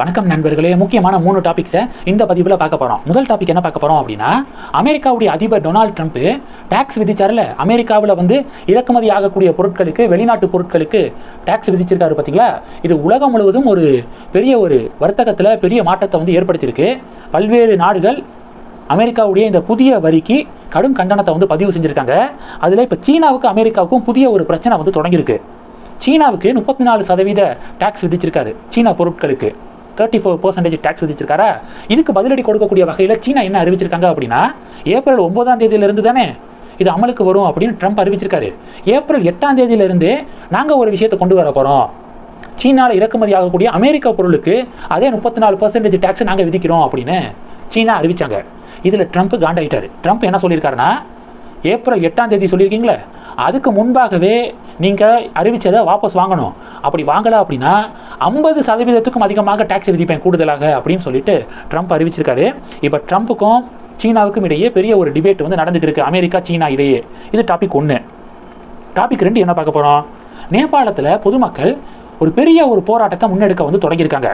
வணக்கம் நண்பர்களே. முக்கியமான மூணு டாபிக்ஸை இந்த பதிவில் பார்க்க போகிறோம் முதல் டாபிக் என்ன பார்க்க போகிறோம் அப்படின்னா அமெரிக்காவுடைய அதிபர் டொனால்ட் ட்ரம்ப் டேக்ஸ் விதிச்சார்ல அமெரிக்காவில் வந்து இறக்குமதி ஆகக்கூடிய பொருட்களுக்கு வெளிநாட்டு பொருட்களுக்கு டேக்ஸ் விதிச்சிருக்காரு பார்த்தீங்களா இது உலகம் முழுவதும் ஒரு பெரிய ஒரு வர்த்தகத்தில் பெரிய மாற்றத்தை வந்து ஏற்படுத்தியிருக்கு. பல்வேறு நாடுகள் அமெரிக்காவுடைய இந்த புதிய வரிக்கு கடும் கண்டனத்தை வந்து பதிவு செஞ்சுருக்காங்க. அதில் இப்போ சீனாவுக்கு அமெரிக்காவுக்கும் புதிய ஒரு பிரச்சனை வந்து தொடங்கியிருக்கு. சீனாவுக்கு முப்பத்தி நாலு சதவீத டேக்ஸ் விதிச்சிருக்காரு. சீனா பொருட்களுக்கு. தேர்ட்டி ஃபோர் பர்சன்டேஜ் டேக்ஸ் விதிச்சிருக்காரா? இதுக்கு பதிலடி கொடுக்கக்கூடிய வகையில் சீனா என்ன அறிவிச்சிருக்காங்க அப்படின்னா ஏப்ரல் ஒன்பதாம் தேதியிலிருந்து தானே இது அமலுக்கு வரும் அப்படின்னு ட்ரம்ப் அறிவிச்சிருக்காரு. ஏப்ரல் எட்டாம் தேதியிலிருந்து நாங்கள் ஒரு விஷயத்தை கொண்டு வர போகிறோம் சீனாவில் இறக்குமதி ஆகக்கூடிய அமெரிக்க பொருளுக்கு அதே முப்பத்தி நாலு பர்சன்டேஜ் டேக்ஸ் நாங்கள் விதிக்கிறோம் அப்படின்னு சீனா அறிவிச்சாங்க. இதில் ட்ரம்ப் காண்டாயிட்டார். ட்ரம்ப் என்ன சொல்லியிருக்காருன்னா ஏப்ரல் எட்டாம் தேதி சொல்லியிருக்கீங்களே அதுக்கு முன்பாகவே நீங்கள் அறிவிச்சதை வாபஸ் வாங்கணும். அப்படி வாங்கலை அப்படின்னா ஐம்பது சதவீதத்துக்கும் அதிகமாக டேக்ஸ் விதிப்பேன் கூடுதலாக அப்படின்னு சொல்லிட்டு ட்ரம்ப் அறிவிச்சிருக்காரு. இப்போ ட்ரம்ப்புக்கும் சீனாவுக்கும் இடையே பெரிய ஒரு டிபேட் வந்து நடந்துட்டு இருக்கு அமெரிக்கா சீனா இடையே. இது டாபிக் ஒன்று டாபிக் ரெண்டு என்ன பார்க்க போகிறோம் நேபாளத்தில் பொதுமக்கள் ஒரு பெரிய ஒரு போராட்டத்தை முன்னெடுக்க வந்து தொடங்கியிருக்காங்க.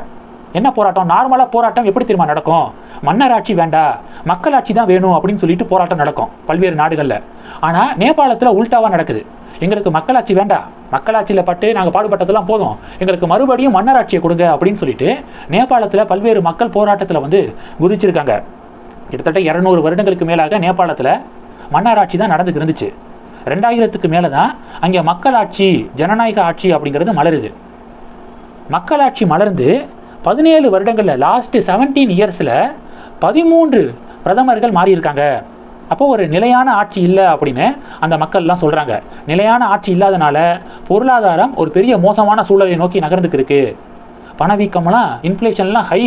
என்ன போராட்டம்? நார்மலாக போராட்டம் எப்படி தெரியுமா நடக்கும்? மன்னராட்சி வேண்டாம் மக்களாட்சி தான் வேணும் அப்படின்னு சொல்லிட்டு போராட்டம் நடக்கும் பல்வேறு நாடுகளில். ஆனால் நேபாளத்தில் உல்டாவாக நடக்குது. எங்களுக்கு மக்களாட்சி வேண்டாம். மக்களாட்சியில் பட்டு நாங்கள் பாடுபட்டதெல்லாம் போதும். எங்களுக்கு மறுபடியும் மன்னராட்சியை கொடுங்க அப்படின்னு சொல்லிட்டு நேபாளத்தில் பல்வேறு மக்கள் போராட்டத்தில் வந்து குதிச்சிருக்காங்க. கிட்டத்தட்ட இரநூறு வருடங்களுக்கு மேலாக நேபாளத்தில் மன்னராட்சி தான் நடந்துக்கு இருந்துச்சு ரெண்டாயிரத்துக்கு மேலே தான் அங்கே மக்களாட்சி ஜனநாயக ஆட்சி அப்படிங்கிறது மலருது. மக்களாட்சி மலர்ந்து பதினேழு வருடங்களில் லாஸ்ட்டு செவன்டீன் இயர்ஸில் பதிமூன்று பிரதமர்கள் மாறியிருக்காங்க. அப்போ ஒரு நிலையான ஆட்சி இல்லை அப்படின்னு அந்த மக்கள்லாம் சொல்கிறாங்க நிலையான ஆட்சி இல்லாதனால பொருளாதாரம் ஒரு பெரிய மோசமான சூழலை நோக்கி நகர்ந்துக்கு இருக்கு பணவீக்கம்லாம் இன்ஃப்ளேஷன்லாம் ஹை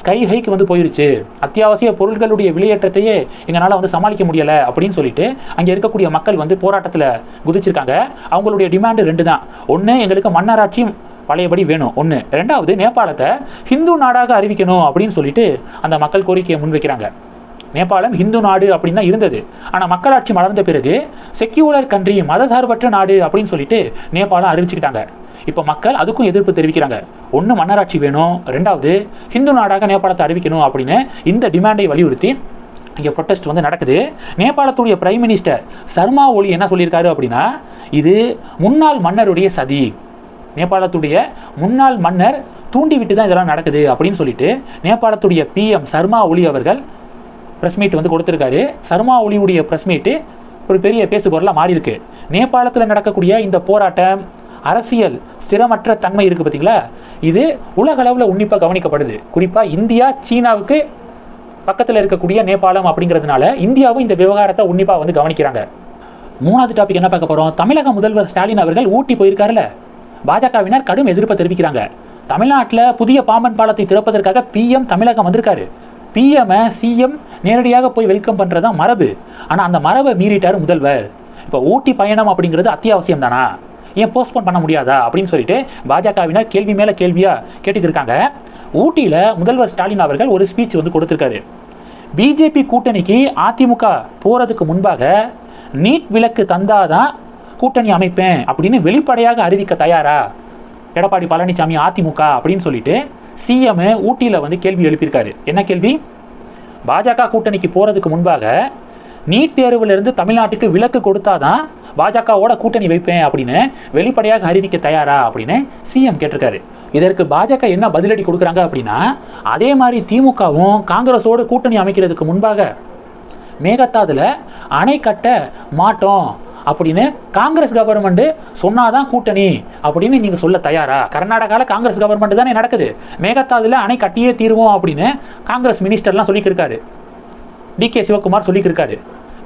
ஸ்கை ஹைக்கு வந்து போயிருச்சு. அத்தியாவசிய பொருட்களுடைய விலையேற்றத்தையே எங்களால் வந்து சமாளிக்க முடியலை அப்படின்னு சொல்லிட்டு அங்கே இருக்கக்கூடிய மக்கள் வந்து போராட்டத்தில் குதிச்சிருக்காங்க. அவங்களுடைய டிமாண்டு ரெண்டு தான் ஒன்று எங்களுக்கு மன்னராட்சி பழையபடி வேணும். ஒன்று ரெண்டாவது நேபாளத்தை ஹிந்து நாடாக அறிவிக்கணும் அப்படின்னு சொல்லிட்டு அந்த மக்கள் கோரிக்கையை முன்வைக்கிறாங்க. நேபாளம் ஹிந்து நாடு அப்படின்னு தான் இருந்தது. ஆனால் மக்களாட்சி மலர்ந்த பிறகு செக்யூலர் கண்ட்ரி மதசார்பற்ற நாடு அப்படின்னு சொல்லிட்டு நேபாளம் அறிவிச்சுக்கிட்டாங்க. இப்போ மக்கள் அதுக்கும் எதிர்ப்பு தெரிவிக்கிறாங்க. ஒன்று மன்னராட்சி வேணும் ரெண்டாவது ஹிந்து நாடாக நேபாளத்தை அறிவிக்கணும் அப்படின்னு இந்த டிமாண்டை வலியுறுத்தி இங்கே ப்ரொட்டஸ்ட் வந்து நடக்குது. நேபாளத்துடைய பிரைம் மினிஸ்டர் சர்மா ஒலி என்ன சொல்லியிருக்காரு அப்படின்னா இது முன்னாள் மன்னருடைய சதி. நேபாளத்துடைய முன்னாள் மன்னர் தூண்டிவிட்டு தான் இதெல்லாம் நடக்குது அப்படின்னு சொல்லிட்டு நேபாளத்துடைய பிஎம் சர்மா ஒலி அவர்கள் ப்ரெஸ் மீட் வந்து கொடுத்துருக்காரு. சர்மா ஒளியுடைய ப்ரெஸ் மீட்டு ஒரு பெரிய பேசுபொருளாக மாறியிருக்கு. நேபாளத்தில் நடக்கக்கூடிய இந்த போராட்டம் அரசியல் ஸ்திரமற்ற தன்மை இருக்குது பார்த்தீங்களா இது உலக அளவில் உன்னிப்பாக கவனிக்கப்படுது. குறிப்பாக இந்தியா சீனாவுக்கு பக்கத்தில் இருக்கக்கூடிய நேபாளம் அப்படிங்கிறதுனால இந்தியாவும் இந்த விவகாரத்தை உன்னிப்பாக வந்து கவனிக்கிறாங்க. மூணாவது டாபிக் என்ன பார்க்க போகிறோம் தமிழக முதல்வர் ஸ்டாலின் அவர்கள் ஊட்டி போயிருக்காருல்ல பாஜகவினர் கடும் எதிர்ப்பை தெரிவிக்கிறாங்க. தமிழ்நாட்டில் புதிய பாம்பன் பாலத்தை திறப்பதற்காக பிஎம் தமிழகம் வந்திருக்காரு. பிஎம்ஐ சிஎம் நேரடியாக போய் வெல்கம் பண்ணுறது தான் மரபு. ஆனால் அந்த மரபை மீறிட்டார் முதல்வர். இப்போ ஊட்டி பயணம் அப்படிங்கிறது அத்தியாவசியம் தானா? ஏன் போஸ்ட்போன் பண்ண முடியாதா? அப்படின்னு சொல்லிட்டு பாஜகவினர் கேள்வி மேலே கேள்வியாக கேட்டுட்டு இருக்காங்க. ஊட்டியில் முதல்வர் ஸ்டாலின் அவர்கள் ஒரு ஸ்பீச் வந்து கொடுத்துருக்காரு. பிஜேபி கூட்டணிக்கு அதிமுக போகிறதுக்கு முன்பாக நீட் விலக்கு தந்தாதான் கூட்டணி அமைப்பேன் அப்படின்னு வெளிப்படையாக அறிவிக்க தயாரா? எடப்பாடி பழனிசாமி அதிமுக அப்படின்னு சொல்லிட்டு சிஎம் ஊட்டியில் வந்து கேள்வி எழுப்பியிருக்காரு. என்ன கேள்வி? பாஜக கூட்டணிக்கு போகிறதுக்கு முன்பாக நீட் தேர்விலிருந்து தமிழ்நாட்டுக்கு விலக்கு கொடுத்தாதான் பாஜகவோட கூட்டணி வைப்பேன் அப்படின்னு வெளிப்படையாக அறிவிக்க தயாரா அப்படின்னு சிஎம் கேட்டிருக்காரு. இதற்கு பாஜக என்ன பதிலடி கொடுக்குறாங்க அப்படின்னா அதே மாதிரி திமுகவும் காங்கிரஸோடு கூட்டணி அமைக்கிறதுக்கு முன்பாக மேகத்தாதுல அணை கட்ட மாட்டோம் அப்படின்னு காங்கிரஸ் கவர்மெண்ட் சொன்னாதான் கூட்டணி அப்படின்னு நீங்க சொல்ல தயாரா? கர்நாடகாவில் காங்கிரஸ் கவர்மெண்ட் தானே நடக்குது. மேகத்தாதுல அணை கட்டியே தீருவோம் அப்படின்னு காங்கிரஸ் மினிஸ்டர்லாம் சொல்லிக்கிருக்காரு. டி கே சிவகுமார் சொல்லிக்கிருக்காரு.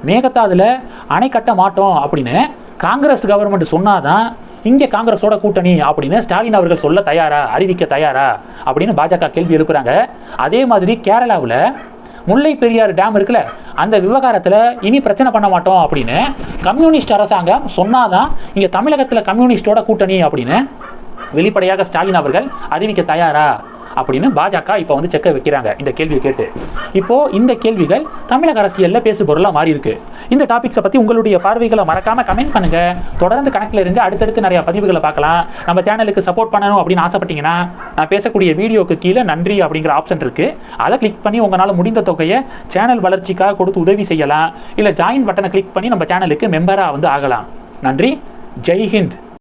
மேகத்தாதுல அணை கட்ட மாட்டோம் அப்படின்னு காங்கிரஸ் கவர்மெண்ட் சொன்னாதான் இங்கே காங்கிரஸோட கூட்டணி அப்படின்னு ஸ்டாலின் அவர்கள் சொல்ல தயாரா? அறிவிக்க தயாரா? அப்படின்னு பாஜக கேள்வி எழுப்புறாங்க. அதே மாதிரி கேரளாவில் முல்லை பெரியார் டேம் இருக்குல்ல அந்த விவகாரத்தில் இனி பிரச்சனை பண்ண மாட்டோம் அப்படின்னு கம்யூனிஸ்ட் அரசாங்கம் சொன்னாதான் இங்கே தமிழகத்தில் கம்யூனிஸ்டோட கூட்டணி அப்படின்னு. வெளிப்படையாக ஸ்டாலின் அவர்கள் அறிவிக்க தயாரா? அப்படின்னு பாஜக இப்போ வந்து செக்க வைக்கிறாங்க. இந்த கேள்வியை கேட்டு. இப்போ இந்த கேள்விகள் தமிழக அரசியலில் பேசு பொருளாக மாறி இருக்கு. இந்த டாபிக்ஸை பற்றி உங்களுடைய பார்வைகளை மறக்காம கமெண்ட் பண்ணுங்க. தொடர்ந்து கணக்கில் இருந்து அடுத்தடுத்து நிறைய பதிவுகளை பார்க்கலாம். நம்ம சேனலுக்கு சப்போர்ட் பண்ணணும் அப்படின்னு ஆசைப்பட்டீங்கன்னா நான் பேசக்கூடிய வீடியோக்கு கீழே நன்றி அப்படிங்கிற ஆப்ஷன் இருக்கு. அதை கிளிக் பண்ணி உங்களால் முடிந்த தொகையை சேனல் வளர்ச்சிக்காக கொடுத்து உதவி செய்யலாம். இல்லை ஜாயின் பட்டனை கிளிக் பண்ணி நம்ம சேனலுக்கு மெம்பராக வந்து ஆகலாம். நன்றி. ஜெய் ஹிந்த்.